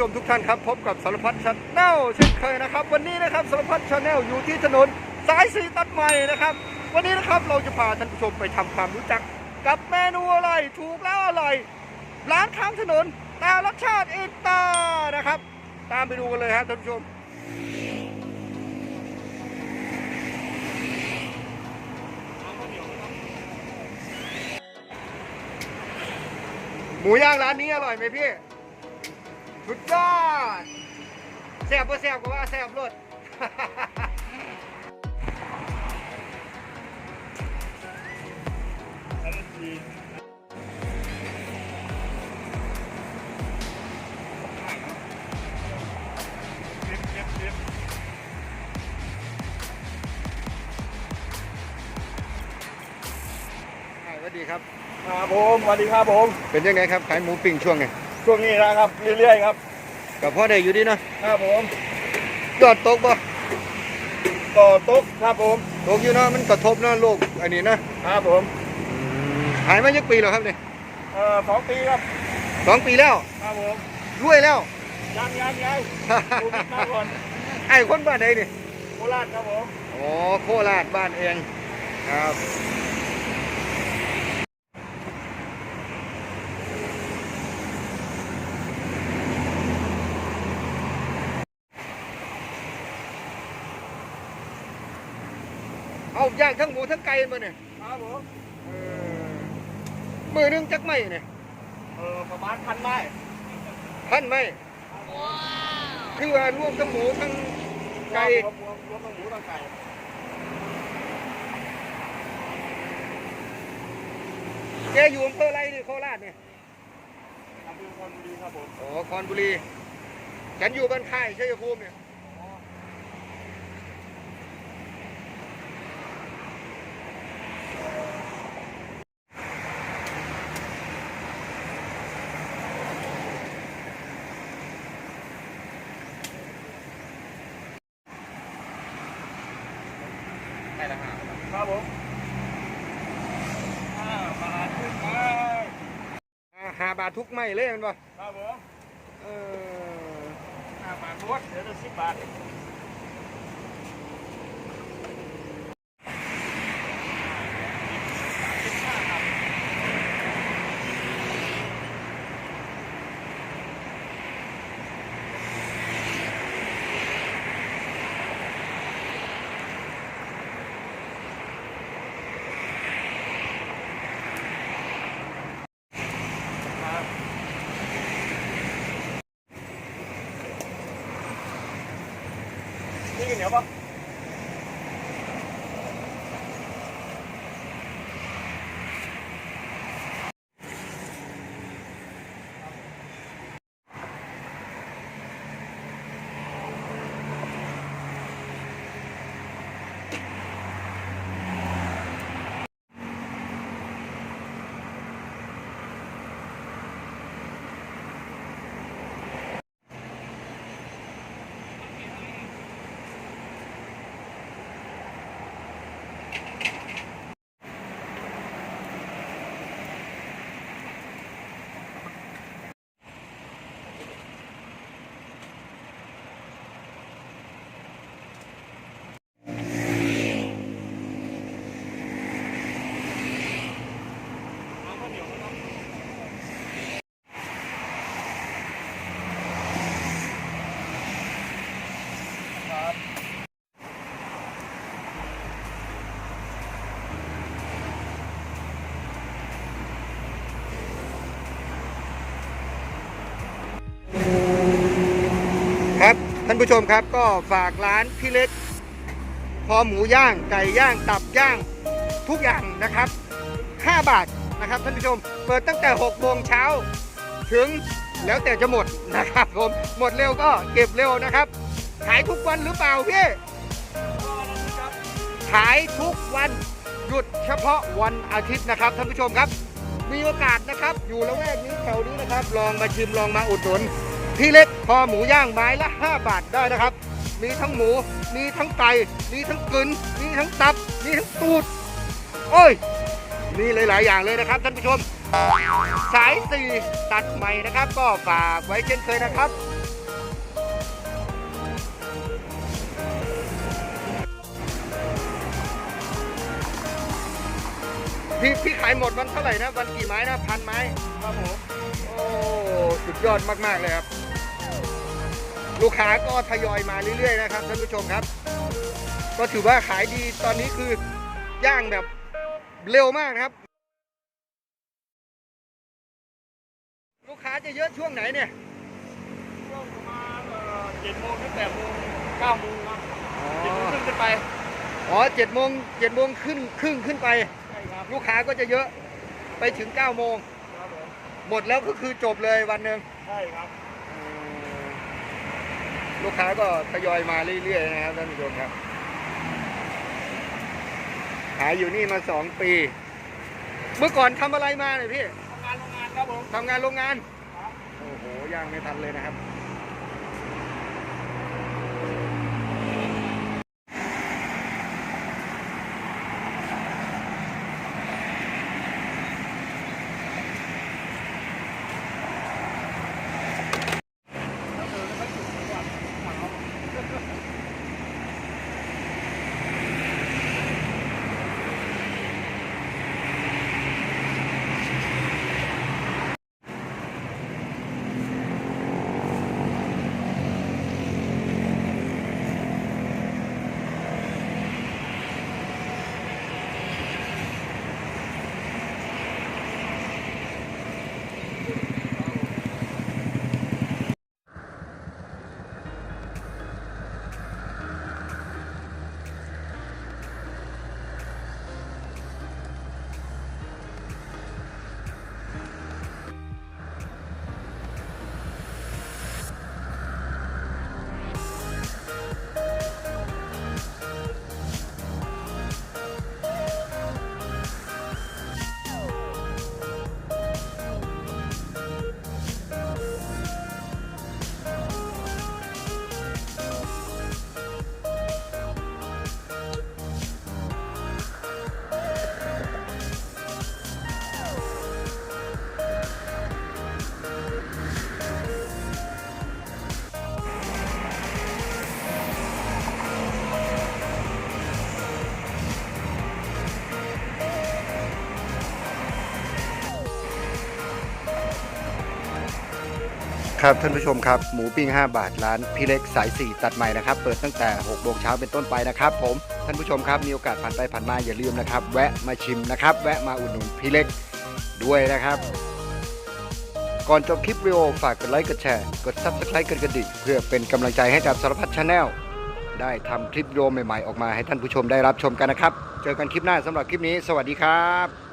ชมทุกท่านครับ พบกับสารพัดชาแนลเช่นเคยนะครับ วันนี้นะครับสารพัดชาแนลอยู่ที่ถนนสายสีตัดใหม่นะครับ วันนี้นะครับเราจะพาท่านผู้ชมไปทำความรู้จักกับเมนูอะไรถูกแล้วอร่อยร้านข้างถนนแต่รสชาติอีกตานะครับ ตามไปดูกันเลยครับท่านผู้ชมหมูย่างร้านนี้อร่อยไหมพี่ สุดยอดแซ่บก็แซ่บก็ว่าแซ่บรสใช่สวัสดีครับ ครับผมสวัสดีครับผม เป็นยังไงครับ ขายหมูปิ้งช่วงไง ช่วงนี้นะครับ เรื่อยๆครับกับพ่อได้อยู่ดีเนาะครับผมยอดตกบ่ต่อตุ๊กครับผมตกอยู่เนาะมันกระทบเนาะโลกอันนี้นะครับผมหายมายักปีแล้วครับเนี่ยเอ่อสองปีครับสองปีแล้วครับผมรวยแล้วยังยังยังดูนิดมาก่อนไอ้คนบ้านไหนนี่โคราชครับผมอ๋อโคราชบ้านเองครับ เอาย่างทั้งหมูทั้งไก่มาเนี่ยครับผมเออมือหนึงจักไม่เนี่ยเออประมาณพันไม้พันไม่คือว่ารวมทั้งหมูทั้งไก่รวมรวมรวมทั้งหมูทั้งไก่แกอยู่อำเภออะไรนี่โคราชเนี่ยอำเภอคอนบุรีครับผมอ๋อคอนบุรีฉันอยู่บ้านค่ายชัยภูมิเนี่ย ได้แล้วครับครับผมห้าบาทขึ้นไปอ่าหาบาททุกไม่เลยแมันบ่ครับผมเออห้าบาทลดเดี๋ยวจะสิบบาท ครับ นี่กิ ท่านผู้ชมครับก็ฝากร้านพี่เล็ก พอหมูย่างไก่ย่างตับย่างทุกอย่างนะครับ 5 บาทนะครับท่านผู้ชมเปิดตั้งแต่6โมงเช้าถึงแล้วแต่จะหมดนะครับผมหมดเร็วก็เก็บเร็วนะครับ ขายทุกวันหรือเปล่าพี่ขายทุกวันหยุดเฉพาะวันอาทิตย์นะครับท่านผู้ชมครับ มีโอกาสนะครับ อยู่ละแวกนี้แถวนี้นะครับ ลองมาชิมลองมาอุดหนุน ที่เล็กคอหมูย่างไม้ละ 5 บาทได้นะครับ มีทั้งหมู มีทั้งไก่ มีทั้งกึนมีทั้งตับ มีทั้งตูด โอ้ย มีหลาย ๆ อย่างเลยนะครับท่านผู้ชม สายสี่ตัดใหม่นะครับ ก็ฝากไว้เช่นเคยนะครับพี่พี่ขายหมดวันเท่าไหร่นะ วันกี่ไม้นะ พันไม้ครับผม โอ้ สุดยอดมาก ๆ เลยครับ ลูกค้าก็ทยอยมาเรื่อยๆนะครับท่านผู้ชมครับ ก็ถือว่าขายดีตอนนี้คือย่างแบบเร็วมากนะครับ ลูกค้าจะเยอะช่วงไหนเนี่ยช่วงประมาณเจ็ดโมงถึงแปดโมงเก้าโมงครับเจ็ดโมงครึ่งขึ้นไปอ๋อเจ็ดโมงเจ็ดโมงขึ้นครึ่งขึ้นไปใช่ครับลูกค้าก็จะเยอะไปถึง9ก้าโมงครับผมหมดแล้วก็คือจบเลยวันหนึ่งใช่ครับ ลูกค้าก็ทยอยมาเรื่อยๆนะครับท่านผู้ชมครับขายอยู่นี่มาสองปี เมื่อก่อนทำอะไรมาเนี่ยพี่ทำงานโรงงานครับผมทำงานโรงงานครับโอ้โหย่างไม่ทันเลยนะครับ ครับท่านผู้ชมครับหมูปิ้ง 5 บาทร้านพี่เล็กสาย 4 ตัดใหม่นะครับ เปิดตั้งแต่6โมงเช้าเป็นต้นไปนะครับผมท่านผู้ชมครับมีโอกาสผ่านไปผ่านมาอย่าลืมนะครับ แวะมาชิมนะครับ แวะมาอุดหนุนพี่เล็กด้วยนะครับ ก่อนจบคลิปวิดีโอฝากกดไลค์กดแชร์กด Subscribe กดกระดิ่งเพื่อเป็นกำลังใจให้กับสารพัดชาแนลได้ทำคลิปวิดีโอใหม่ๆออกมาให้ท่านผู้ชมได้รับชมกันนะครับ เจอกันคลิปหน้าสำหรับคลิปนี้ สวัสดีครับ